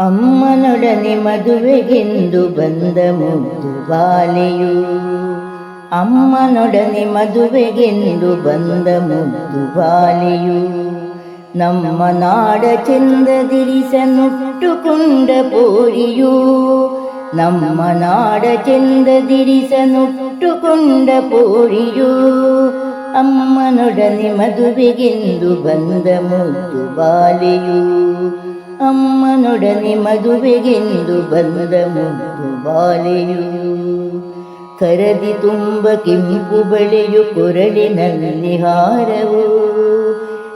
ಅಮ್ಮನೊಡನೆ ಮದುವೆಗೆಂದು ಬಂದ ಮುದ್ದು ಬಾಲೆಯು. ಅಮ್ಮನೊಡನೆ ಮದುವೆಗೆಂದು ಬಂದ ಮುದ್ದು ಬಾಲೆಯು. ನಮ್ಮ ನಾಡ ಚಂದದಿರಿಸನುಟ್ಟುಕೊಂಡ ಪೋರಿಯು. ನಮ್ಮ ನಾಡ ಚಂದದಿರಿಸನುಟ್ಟುಕೊಂಡ ಪೋರಿಯು. ಅಮ್ಮನೊಡನೆ ಮದುವೆಗೆಂದು ಬಂದ ಮುದ್ದು ಬಾಲೆಯು. ಅಮ್ಮನೊಡನೆ ಮದುವೆಗೆಂದು ಬಂದ ಮುದ್ದು ಬಾಲೆಯು. ಕರದಿ ತುಂಬ ಕೆಂಪು ಬಳೆಯು ಕೊರಳಿನಲ್ಲಿ ಹಾರವು.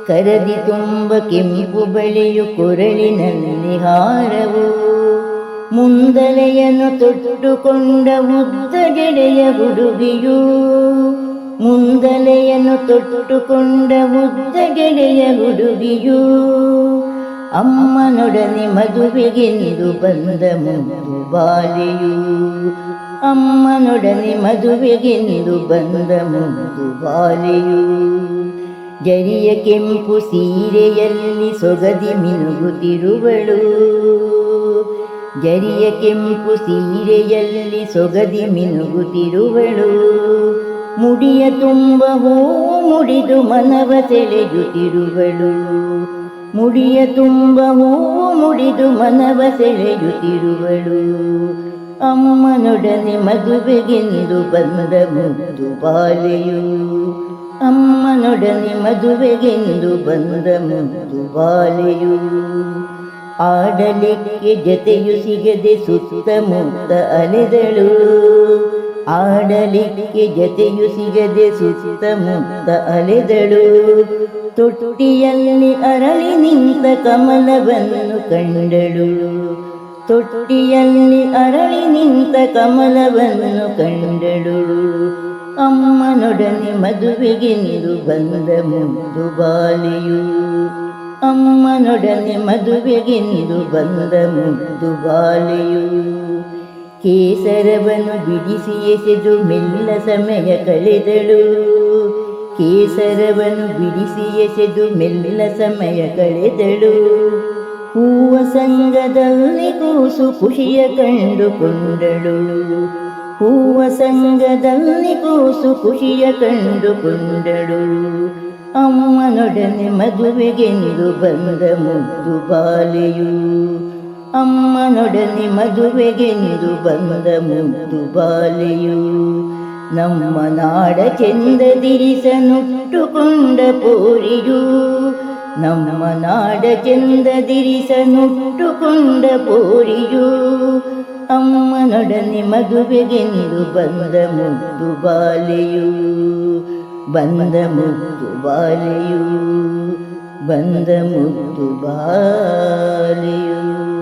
ಕರದಿ ತುಂಬ ಕೆಂಪು ಬಳೆಯು ಕೊರಳಿನಲ್ಲಿ ಹಾರವು. ಮುಂದಲೆಯನ್ನು ತೊಟ್ಟುಕೊಂಡ ಉದ್ದ ಗೆಳೆಯ ಹುಡುಗಿಯು. ಮುಂದಲೆಯನ್ನು ತೊಟ್ಟುಕೊಂಡ ಉದ್ದ ಗೆಳೆಯ ಹುಡುಗಿಯು. ಅಮ್ಮನೊಡನೆ ಮದುವೆಗೆಂದು ಬಂದ ಮುದ್ದು ಬಾಲಿಯು. ಅಮ್ಮನೊಡನೆ ಮದುವೆಗೆಂದು ಬಂದ ಮುದ್ದು ಬಾಲಿಯು. ಜರಿಯ ಕೆಂಪು ಸೀರೆಯಲ್ಲಿ ಸೊಗದಿ ಮಿನುಗುತ್ತಿರುವಳು. ಜರಿಯ ಕೆಂಪು ಸೀರೆಯಲ್ಲಿ ಸೊಗದಿ ಮಿನುಗುತ್ತಿರುವಳು. ಮುಡಿಯ ತುಂಬ ಹೂ ಮುಡಿದು ಮನವ ಸೆಳೆಯುತ್ತಿರುವಳು. ಮುಡಿಯ ತುಂಬ ಹೂವು ಮುಡಿದು ಮನವ ಸೆಳೆಯುತ್ತಿರುವಳು ಅಮ್ಮನೊಡನೆ ಮದುವೆಗೆಂದು ಬಂದ ಮುದ್ದು ಬಾಲೆಯು. ಅಮ್ಮನೊಡನೆ ಮದುವೆಗೆಂದು ಬಂದ ಮುದ್ದು ಬಾಲೆಯು. ಆಡಲಿಕ್ಕೆ ಜತೆಯು ಸಿಗದೆ ಸುತ್ತಮುತ್ತ ಅಲೆದಳು. ಆಡಲಿಕ್ಕೆ ಜತೆಯು ಸಿಗದೆ ಸುತ್ತಮುತ್ತ ಅಲೆದಳು ತೊಟ್ಟಿಯಲ್ಲಿ ಅರಳಿ ನಿಂತ ಕಮಲವನ್ನು ಕಂಡಳು. ತೊಟ್ಟಿಯಲ್ಲಿ ಅರಳಿ ನಿಂತ ಕಮಲವನ್ನು ಕಂಡಳು. ಅಮ್ಮನೊಡನೆ ಮದುವೆಗೆಂದು ಬಂದ ಮುದ್ದು ಬಾಲೆಯು. ಅಮ್ಮನೊಡನೆ ಮದುವೆಗೆಂದು ಬಂದ ಮುದ್ದು ಬಾಲೆಯು. ಕೇಸರವನ್ನು ಬಿಡಿಸಿ ಎಸೆದು ಮೆಲ್ಲ ಸಮಯ ಕಳೆದಳು. ಕೇಸರವನ್ನು ಬಿಡಿಸಿ ಎಸೆದು ಮೆಲ್ಲ ಸಮಯ ಕಳೆದಳು. ಹೂವ ಸಂಗದಲ್ಲಿ ಕೂಸು ಖುಷಿಯ ಕಂಡುಕೊಂಡಳು ಹೂವ ಸಂಗದಲ್ಲಿ ಕೂಸು ಖುಷಿಯ ಕಂಡುಕೊಂಡಳು ಅಮ್ಮನೊಡನೆ ಮದುವೆಗೆಂದು ಬಂದ ಮುದ್ದು ಬಾಲೆಯು. ಅಮ್ಮನೊಡನೆ ನಿರು ಬಂದ ಮುದ್ದು ಬಾಲೆಯು. ನಮ್ಮ ನಾಡ ಚಂದದಿರಿಸನುಟ್ಟುಕೊಂಡ ಪೋರಿಯು. ನಮ್ಮ ನಾಡ ಚಂದದಿರಿಸನುಟ್ಟುಕೊಂಡ ಪೋರಿಯು. ಅಮ್ಮನೊಡನೆ ಮದುವೆಗೆಂದು ಬಂದ ಮುದ್ದು ಬಾಲೆಯು. ಬಂದ ಮುದ್ದು ಬಾಲೆಯು. ಬಂದ ಮುದ್ದು ಬಾಲೆಯು.